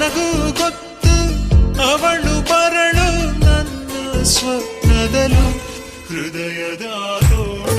ನನಗೂ ಗೊತ್ತು ಅವಳು ಬರಳು ನನ್ನ ಸ್ವಪ್ನದಲು ಹೃದಯದ ತೋಡ